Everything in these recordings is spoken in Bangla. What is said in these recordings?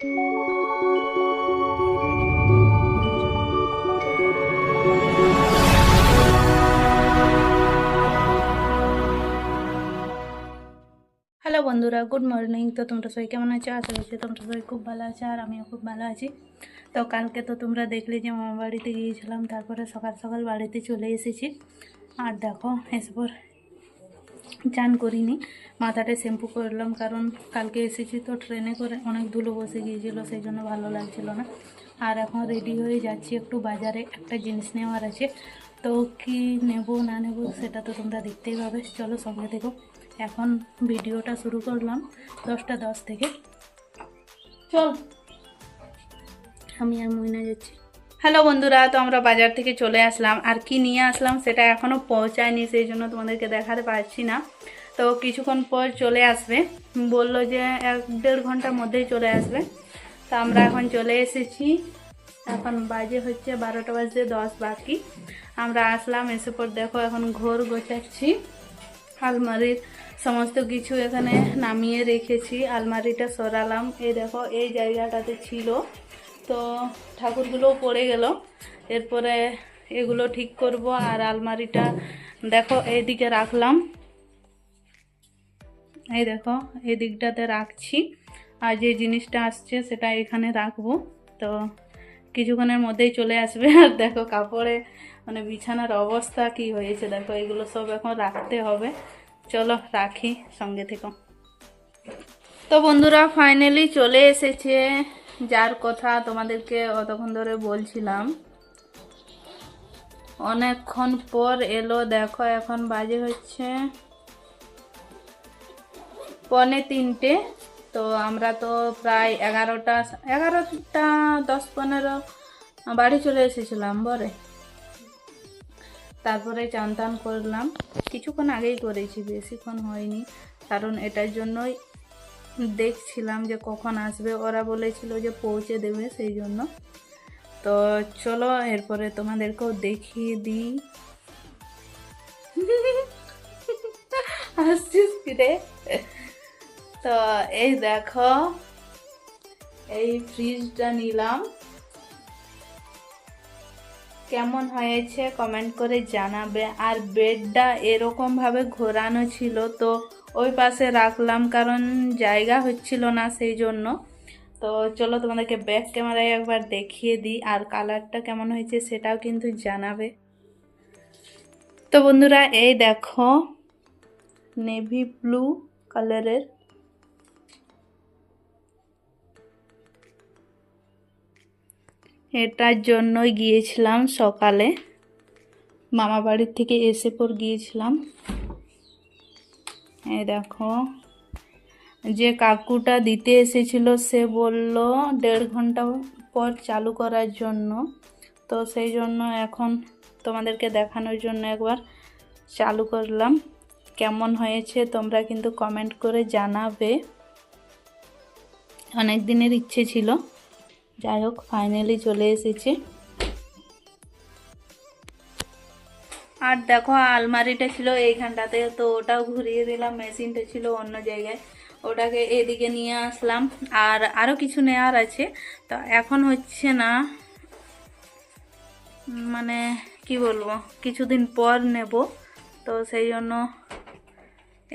হ্যালো বন্ধুরা, গুড মর্নিং। তো তোমরা সবাই কেমন আছো? আশা করছি তোমরা সবাই খুব ভালো আছো আর আমিও খুব ভালো আছি। তো কালকে তো তোমরা দেখলে যে মামা বাড়িতে গিয়েছিলাম, তারপরে সকাল সকাল বাড়িতে চলে এসেছি। আর দেখো এসপর চান করিনি। মাথাটা শ্যাম্পু করলাম কারণ কালকে এসেছি তো ট্রেনে করে অনেক ধুলো বসে গিয়েছিল সেই জন্য ভালো লাগছিল না। আর এখন রেডি হয়ে যাচ্ছি একটু বাজারে একটা জিনিস নেওয়ার আছে। তো কি নেব না নেব সেটা তো তোমরা দেখতেই পাবে। চলো সঙ্গে দেখো এখন ভিডিওটা শুরু করলাম দশটা দশ থেকে। চল। আমি আর মইনা যাচ্ছি। হ্যালো বন্ধুরা, তো আমরা বাজার থেকে চলে আসলাম। আর কি নিয়ে আসলাম সেটা এখনও পৌঁছায়নি, সেই জন্য তোমাদেরকে দেখাতে পারছি না। তো কিছুক্ষণ পর চলে আসবে। বলল যে এক দেড় ঘণ্টার মধ্যেই চলে আসবে। তো আমরা এখন চলে এসেছি। এখন বাজে হচ্ছে বারোটা বাজে দশ বাকি। আমরা আসলাম, এসে পর দেখো এখন ঘোর গোছাচ্ছি। আলমারির সমস্ত কিছু এখানে নামিয়ে রেখেছি। আলমারিটা সরালাম। এই দেখো, এই জায়গাটাতে ছিল তো ঠাকুরগুলোও পড়ে গেল। এরপরে এগুলো ঠিক করব আর আলমারিটা দেখো, এইদিকে রাখলাম। এই দেখো, এই দিকটাতে রাখছি। আর যে জিনিসটা আসছে সেটা এখানে রাখব। তো কিছুক্ষণের মধ্যেই চলে আসবে। আর দেখো কাপড়ে মানে বিছানার অবস্থা কি হয়েছে? দেখো, এগুলো সব এখন রাখতে হবে। চলো, রাখি সঙ্গে থেকো তো বন্ধুরা ফাইনালি চলে এসেছে। যার কথা তোমাদেরকে অতক্ষণ ধরে বলছিলাম। অনেকক্ষণ পর এলো, দেখো এখন বাজে হচ্ছে পনে তিনটে। তো আমরা তো প্রায় এগারোটা এগারোটা দশ পনেরো বাড়ি চলে এসেছিলাম, বরে। তারপরে চান করলাম। কিছুক্ষণ আগেই করেছি, বেশিক্ষণ হয়নি। কারণ এটার জন্যই দেখছিলাম যে কখন আসবে। ওরা বলেছিল যে পৌঁছে দেবে সেই জন্য। তো চলো, এরপরে তোমাদেরকেও দেখিয়ে দিই। আসছিস ফিরে তো এই দেখো, এই ফ্রিজটা নিলাম। কেমন হয়েছে? কমেন্ট করে জানাবে। আর বেডটা এরকমভাবে ঘোরানো ছিল তো ওই পাশে রাখলাম, কারণ জায়গা হচ্ছিল না সেই জন্য। তো চলো তোমাদেরকে ব্যাক ক্যামেরায় একবার দেখিয়ে দিই, আর কালারটা কেমন হয়েছে সেটাও কিন্তু জানাবে। তো বন্ধুরা, এই দেখো নেভি ব্লু কালারের এটার জন্যই গিয়েছিলাম সকালে। মামা বাড়ির থেকে এসে পর গিয়েছিলাম। এই দেখো। যে কাকুটা দিতে এসেছিল, সে বলল দেড় ঘণ্টা পর চালু করার জন্য। তো সেই জন্য এখন তোমাদেরকে দেখানোর জন্য একবার চালু করলাম। কেমন হয়েছে তোমরা কিন্তু কমেন্ট করে জানাবে। অনেক দিনের ইচ্ছে ছিল। যাই হোক ফাইনালি চলে এসেছে। আর দেখো, আলমারিটা ছিল এইখানটাতে, তো ওটাও ঘুরিয়ে দিলাম, মেশিনটা ছিল অন্য জায়গায়। ওটাকে এদিকে নিয়ে আসলাম, আর আরও কিছু নেওয়ার আছে। তো এখন হচ্ছে না মানে কি বলব, কিছুদিন পর নেব। তো সেই জন্য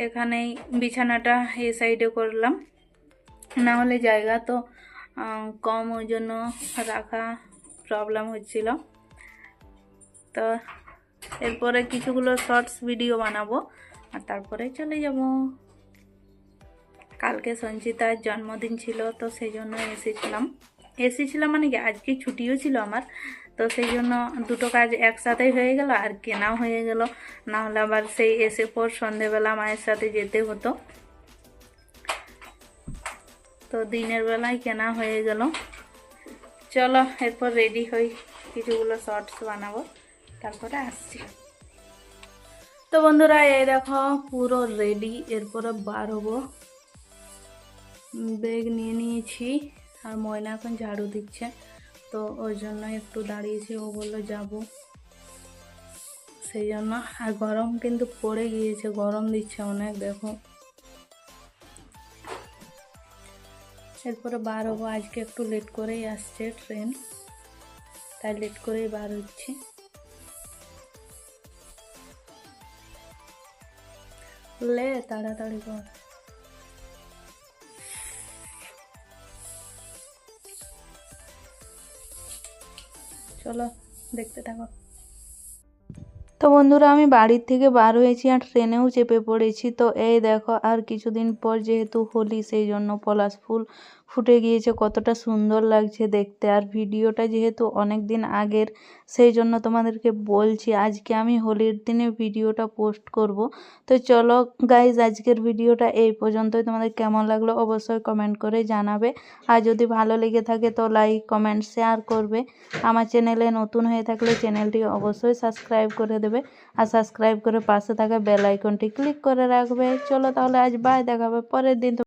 এখানেই বিছানাটা এই সাইডে করলাম। না হলে জায়গা তো কম, ওই জন্য রাখা প্রবলেম হচ্ছিল। তো এরপরে কিছুগুলো শর্টস ভিডিও বানাবো। আর তারপরে চলে যাব। কালকে সঞ্চিতার জন্মদিন ছিল, তো সেই জন্য এসেছিলাম। এসেছিলাম মানে কি? আজকে ছুটিও ছিল আমার। তো সেই জন্য দুটো কাজ একসাথেই হয়ে গেল, আর কেনাও হয়ে গেল। না হলে আবার সেই এসে পর সন্ধেবেলা মায়ের সাথে যেতে হতো। তো দিনের বেলায় কেনা হয়ে গেল। চলো, এরপর রেডি হই। কিছুগুলো শর্টস বানাবো। তারপরে আসছি। তো বন্ধুরা, এই দেখো, পুরো রেডি এরপরে বার হব ব্যাগ নিয়ে নিয়েছি, আর ময়না এখন ঝাড়ু দিচ্ছে। তো ওই জন্য একটু দাঁড়িয়েছি, ও বলল যাব। সেই জন্য, আর গরম কিন্তু পড়ে গিয়েছে, গরম দিচ্ছে অনেক, দেখো। এরপরে বার হব আজকে একটু লেট করেই আসছে ট্রেন তাই লেট করেই বার হচ্ছি। লে, তাড়াতাড়ি কর। চলো, দেখতে থাকো। তো বন্ধুরা, আমি বাড়ির থেকে বার হয়েছি আর ট্রেনেও চেপে পড়েছি। তো এই দেখো, আর কিছুদিন পর যেহেতু হোলি, সেই জন্য পলাশ ফুল ফুটে গিয়েছে, কতটা সুন্দর লাগছে দেখতে। আর ভিডিওটা যেহেতু অনেক দিন আগের, সেই জন্য তোমাদেরকে বলছি আজকে আমি হোলির দিনে ভিডিওটা পোস্ট করব। তো চলো গাইজ আজকের ভিডিওটা এই পর্যন্তই। তোমাদের কেমন লাগল অবশ্যই কমেন্ট করে জানাবে। আর যদি ভালো লেগে থাকে তো লাইক কমেন্ট শেয়ার করবে। আমার চ্যানেলে নতুন হয়ে থাকলে চ্যানেলটি অবশ্যই সাবস্ক্রাইব করে দেবে। আর সাবস্ক্রাইব করে পাশে থাকা বেল আইকনটি ক্লিক করে রাখবে। চলো তাহলে আজ বাই দেখাবে পরের দিন।